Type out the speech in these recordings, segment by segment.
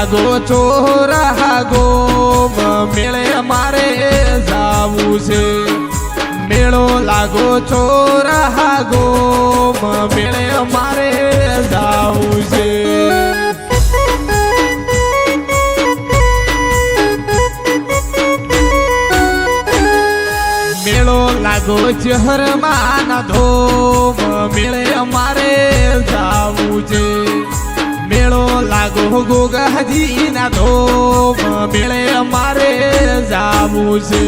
લાગો ચોરા ગોમ મેળે મારે જાવું છે. મેળો લાગો ચોરા ગોમ મેળે મારે જાવું છે. મેળો લાગો ચહરમાં ધોમ, મેળે અમારે જાવું છે. મેળો લાગો ગોગાજી ના ધોમ. મેળે અમારે જાવું છે.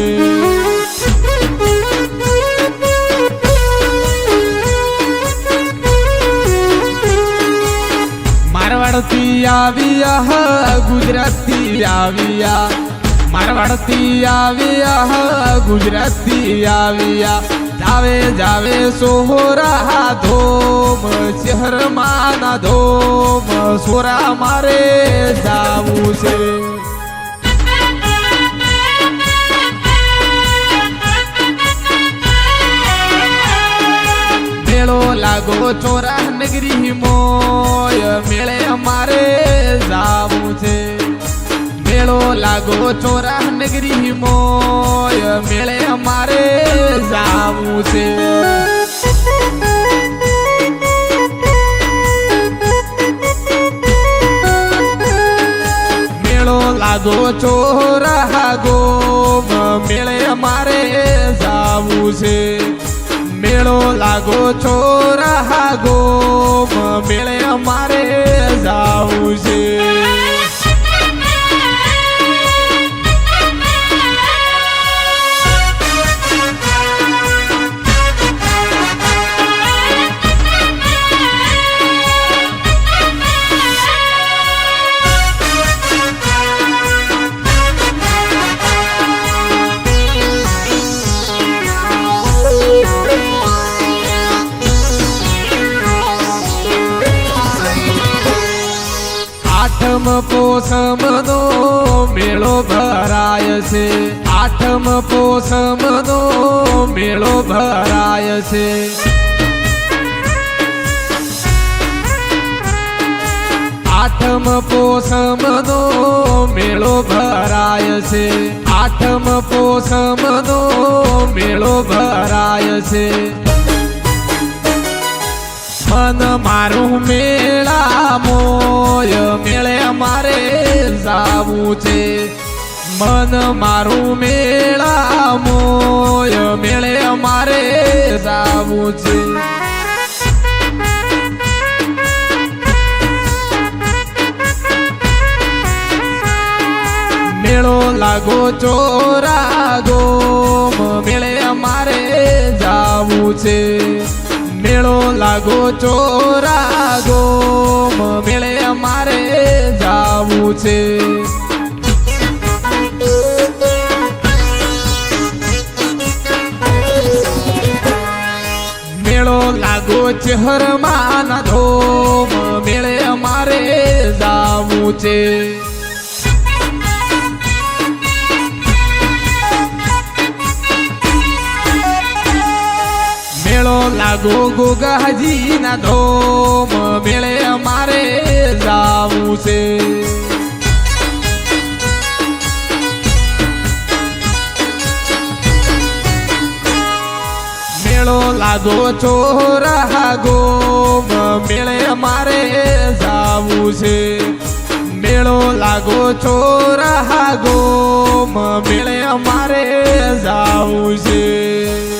મારવાડથી આવ્યા ગુજરાતી આવ્યા. મારવાડથી આવ્યા ગુજરાતી આવ્યા. જાવે જાવે સોહરા ધોમ, શહેરમાં ના ધોમ સોરા મારે જાવું છે. મેળો લાગો ચોરા નગરી મોય, મેળે અમારે જાવું છે. મેળો લાગો ચોરા નગરી મોય. મેળે અમારે જાવું છે. મેળો લાગો ચોરા ગો મેળે અમારે જાવું છે. મેળો લાગો ચોરા ગો મેળે અમારે જાવું છે. આઠમ પોસમનો મેળો ભરાય છે. આઠમ પોસમનો મેળો ભરાય છે. આઠમ પોસમનો મેળો ભરાય છે. આઠમ પોસમનો મેળો ભરાય છે. મન મારું મેળા મોય મેળે મારે જાવું છે. મન મારું મેળા મોય મેળે મારે જાવું છે. મેળો લાગો ચોરા ગોમ મેળે અમારે જાવું છે. મેળો લાગો ચોરા ગોમ મેળે અમારે જાવું છે. મેળો લાગો ચહરમાં ના ધોમ, મેળે અમારે જાવું છે. લાગો ગોગાજી ના ધોમ. મેળે અમારે જાવું છે. મેળો લાગો છોરા ગો મેળે અમારે જાવું છે. મેળો લાગો ચોરા ગોમ. મેળે અમારે જાવું છે.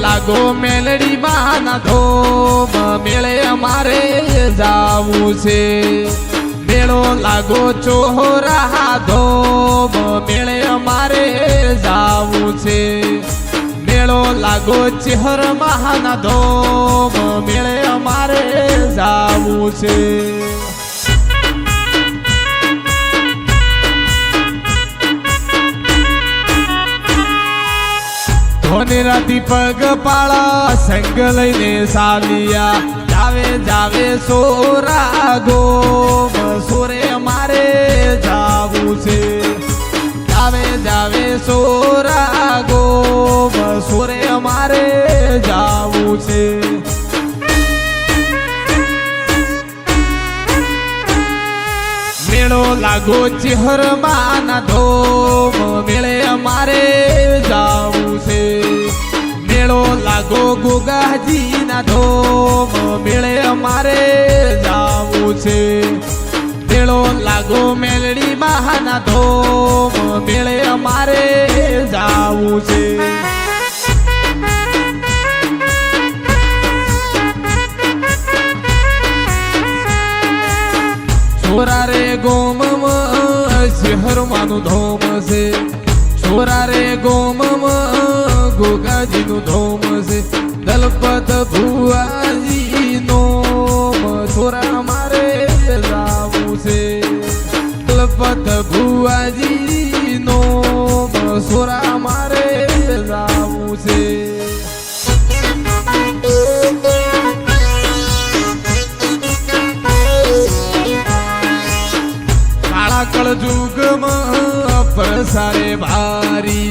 લાગો મેલડી માના ધોમ. મેળે અમારે જાવું છે. મેળો લાગો ચોરા ધોમ. મેળે અમારે જાવું છે. મેળો લાગો ચેહર મહાના ધોમ. મેળે અમારે જાવું છે. નિરાતી પગ પાળા, સંગ લઈને સાલિયા. જાવે જાવે સોરા ગોમ, સોરે મારે જાવું છે. જાવે જાવે સોરા ગોમ, સોરે મારે જાવું છે. મેળો લાગો ચિહર માના ધોમ, મેળે અમારે જાવું છે. મેળો લાગો ગોગાજી ના ધોમ મેળે અમારે જાવું છે. મેળો લાગો મેલડી મહાના ધોમ મેળે અમારે જાવું છે. ગોમ શહેર માનું ધોમ ભુવાજી નો છોરા મારે જાવું છે કાળા કળ જુગમાં પરસારે ભારી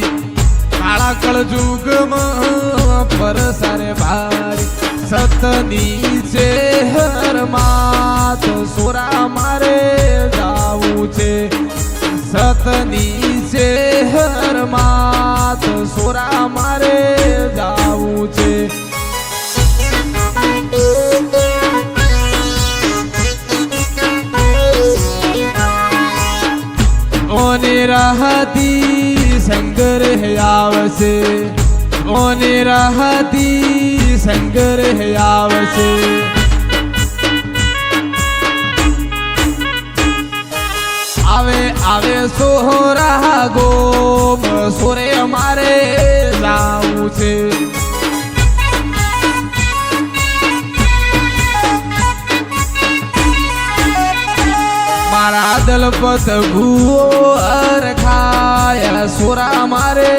કાળા કળ જુગમાં પરસારે ભારી સતની છે હર માત સોરા મારે જાવું છે સતની છે માત સોરા મારે જાવું છે. ઓને રાહતી હે આવશે. ઓને રાહતી શંકર આવશે. આવે સોહરા ગોમ, સોરે અમારે લાવું છે. મારા દલપત ભૂવો અરખાયા, સોરા મારે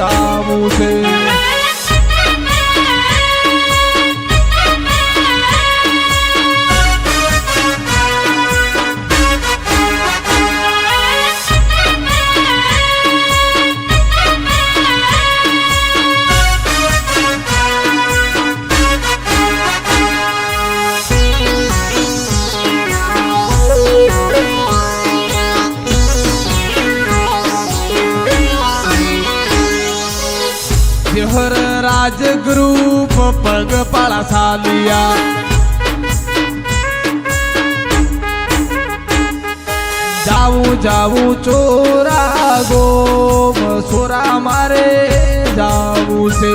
લાવું છે. પાળા સાલિયા જાવું જાવું ચોરા ગોમ સોરા મારે જાવું છે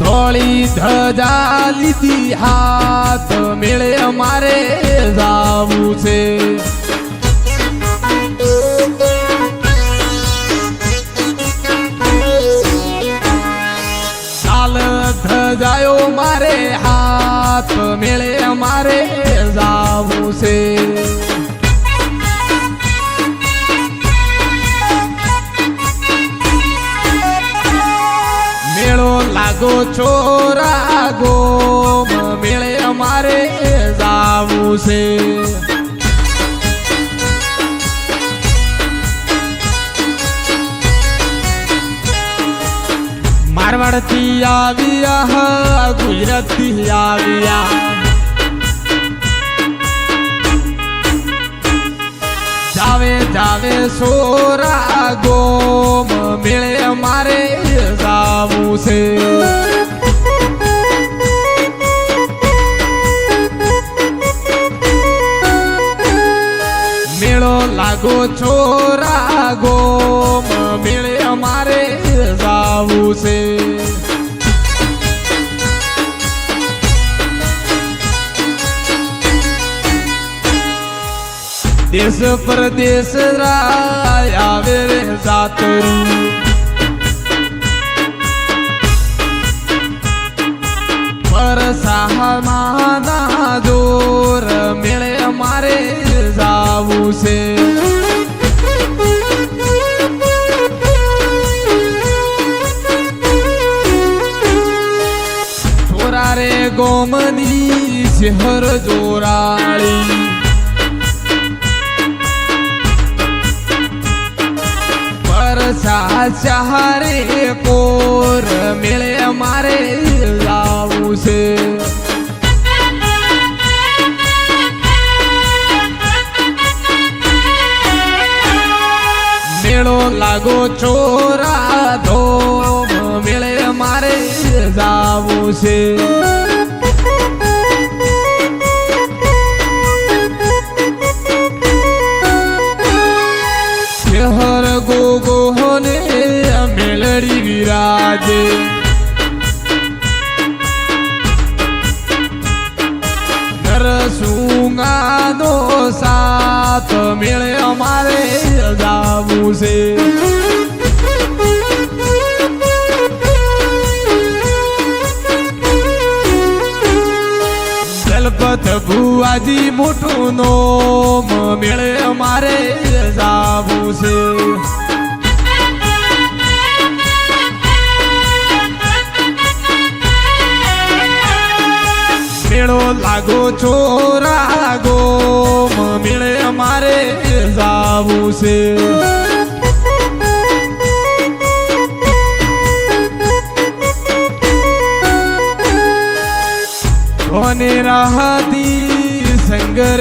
ધોળી ધજા લીધી હાથ મેળે અમારે જાવું છે મેળો લાગો છોરા ગોમ મેળે અમારે જાવું છે મારવાડથી આવ્યા ગુજરાતથી આવ્યા જાવે સોરા ગોમ મેળે મારે જાવું છે. મેળો લાગો છોરા ગોમ મેળે મારે જાવું છે. દેશ પરદેશ આવે રે સાતરું. પર સાહમાના જોર મેળે મારે જાવું છે. છોરા રે ગોમની શહેર લાગો ચોરા ધોમ મેળે મારે જાવું છે. શહેર ગોગો ને મેળડી વિરાજે. નરસુંગાનો સાત મેળે અમારે જાવું છે દલપત ભુવાજી મોટું નો મેળે અમારે જાવું છે. મેળો લાગો છો રાગો મેળે અમારે જાવું છે. રાહતી સંગર